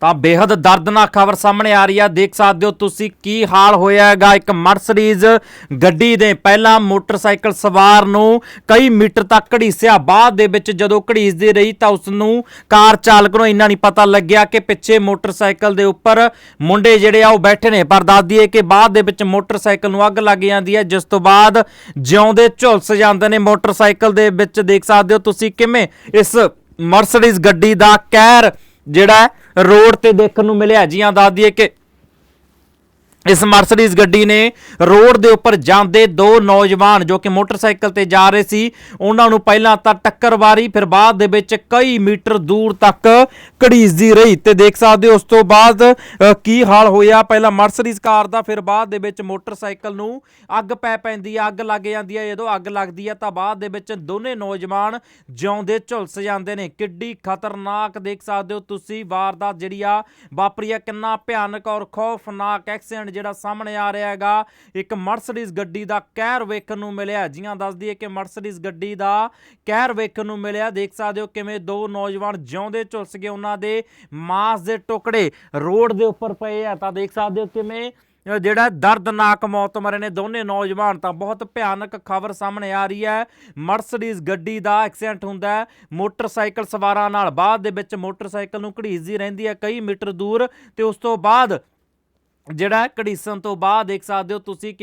ਤਾਂ ਬੇहद ਦਰਦਨਾਕ ਖਬਰ ਸਾਹਮਣੇ ਆ ਰਹੀ ਆ। ਦੇਖ ਸਕਦੇ ਹੋ ਤੁਸੀਂ ਕੀ ਹਾਲ ਹੋਇਆ ਹੈਗਾ। ਇੱਕ ਮਰਸਡੀਜ਼ ਗੱਡੀ ਦੇ ਪਹਿਲਾਂ ਮੋਟਰਸਾਈਕਲ ਸਵਾਰ ਨੂੰ ਕਈ ਮੀਟਰ ਤੱਕ ਘੜੀਸਿਆ। ਬਾਅਦ ਦੇ ਵਿੱਚ ਜਦੋਂ ਘੜੀਸਦੀ ਰਹੀ ਤਾਂ ਉਸ ਨੂੰ ਕਾਰ ਚਾਲਕ ਨੂੰ ਇੰਨਾ ਨਹੀਂ ਪਤਾ ਲੱਗਿਆ ਕਿ ਪਿੱਛੇ ਮੋਟਰਸਾਈਕਲ ਦੇ ਉੱਪਰ ਮੁੰਡੇ ਜਿਹੜੇ ਆ ਉਹ ਬੈਠੇ ਨੇ। ਪਰ ਦੱਸ ਦਈਏ ਕਿ ਬਾਅਦ ਦੇ ਵਿੱਚ ਮੋਟਰਸਾਈਕਲ ਨੂੰ ਅੱਗ ਲੱਗ ਜਾਂਦੀ ਹੈ। ਜਿਸ ਤੋਂ ਬਾਅਦ ਜਿਉਂਦੇ ਝੁਲਸ ਜਾਂਦੇ ਨੇ ਮੋਟਰਸਾਈਕਲ ਦੇ ਵਿੱਚ। ਦੇਖ ਸਕਦੇ ਹੋ ਤੁਸੀਂ ਕਿਵੇਂ ਇਸ ਮਰਸਡੀਜ਼ ਗੱਡੀ ਦਾ ਕਹਿਰ ਜਿਹੜਾ ਰੋਡ ਤੇ ਦੇਖਣ ਨੂੰ ਮਿਲਿਆ ਜੀਆਂ ਦੱਸ ਦਈਏ ਕਿ ਇਸ ਮਰਸਡੀਜ਼ ਗੱਡੀ ਨੇ ਰੋਡ ਦੇ ਉੱਪਰ ਜਾਂਦੇ ਦੋ ਨੌਜਵਾਨ ਜੋ ਕਿ ਮੋਟਰਸਾਈਕਲ ਤੇ ਜਾ ਰਹੇ ਸੀ, ਉਹਨਾਂ ਨੂੰ ਪਹਿਲਾਂ ਤਾਂ ਟੱਕਰ ਵਾਰੀ ਫਿਰ ਬਾਅਦ ਦੇ ਵਿੱਚ ਕਈ ਮੀਟਰ ਦੂਰ ਤੱਕ ਘੜੀਸਦੀ ਰਹੀ। ਤੇ ਦੇਖ ਸਕਦੇ ਹੋ ਉਸ ਤੋਂ ਬਾਅਦ ਕੀ ਹਾਲ ਹੋਇਆ? ਪਹਿਲਾਂ ਮਰਸਡੀਜ਼ ਕਾਰ ਦਾ, ਫਿਰ ਬਾਅਦ ਦੇ ਵਿੱਚ ਮੋਟਰਸਾਈਕਲ ਨੂੰ ਅੱਗ ਪੈ ਪੈਂਦੀ ਹੈ ਅੱਗ ਲੱਗ ਜਾਂਦੀ ਹੈ ਜਦੋਂ ਅੱਗ ਲੱਗਦੀ ਹੈ ਤਾਂ ਬਾਅਦ ਦੇ ਵਿੱਚ ਦੋਨੇ ਨੌਜਵਾਨ ਜਿਉਂਦੇ ਝੁਲਸ ਜਾਂਦੇ ਨੇ। ਕਿੱਡੀ ਖਤਰਨਾਕ, ਦੇਖ ਸਕਦੇ ਹੋ ਤੁਸੀਂ, ਵਾਰਦਾਤ ਜਿਹੜੀ ਆ ਵਾਪਰੀ ਆ। ਕਿੰਨਾ ਭਿਆਨਕ ਔਰ ਖੌਫਨਾਕ ਐਕਸੀਡੈਂਟ ਜਿਹੜਾ ਸਾਹਮਣੇ ਆ ਰਿਹਾ ਹੈਗਾ, ਇੱਕ ਮਰਸਡੀਜ਼ ਗੱਡੀ ਦਾ ਕਹਿਰ ਵੇਖਣ ਨੂੰ ਮਿਲਿਆ ਜੀਆਂ ਦੱਸਦੀ ਹੈ ਕਿ ਮਰਸਡੀਜ਼ ਗੱਡੀ ਦਾ ਕਹਿਰ ਵੇਖਣ ਨੂੰ ਮਿਲਿਆ ਦੇਖ ਸਕਦੇ ਹੋ ਕਿਵੇਂ ਦੋ ਨੌਜਵਾਨ ਜਿਉਂਦੇ ਝੁਲਸ ਗਏ ਉਹਨਾਂ ਦੇ ਮਾਸ ਦੇ ਟੁਕੜੇ ਰੋਡ ਦੇ ਉੱਪਰ ਪਏ ਆ। ਤਾਂ ਦੇਖ ਸਕਦੇ ਹੋ ਕਿਵੇਂ ਜਿਹੜਾ ਦਰਦਨਾਕ ਮੌਤ ਮਰੇ ਨੇ ਦੋਨੇ ਨੌਜਵਾਨ। ਤਾਂ ਬਹੁਤ ਭਿਆਨਕ ਖਬਰ ਸਾਹਮਣੇ ਆ ਰਹੀ ਹੈ। ਮਰਸਡੀਜ਼ ਗੱਡੀ ਦਾ ਐਕਸੀਡੈਂਟ ਹੁੰਦਾ ਹੈ। ਮੋਟਰਸਾਈਕਲ ਸਵਾਰਾਂ ਨਾਲ ਬਾਅਦ ਦੇ ਵਿੱਚ ਮੋਟਰਸਾਈਕਲ ਨੂੰ ਘੜੀਸਦੀ ਰਹਿੰਦੀ ਹੈ ਕਈ ਮੀਟਰ ਦੂਰ ਤੇ ਉਸ ਤੋਂ ਬਾਅਦ ਜਿਹੜਾ ਘੜੀਸਣ ਤੋਂ ਬਾਅਦ ਦੇਖ ਸਕਦੇ ਹੋ ਤੁਸੀਂ ਕਿ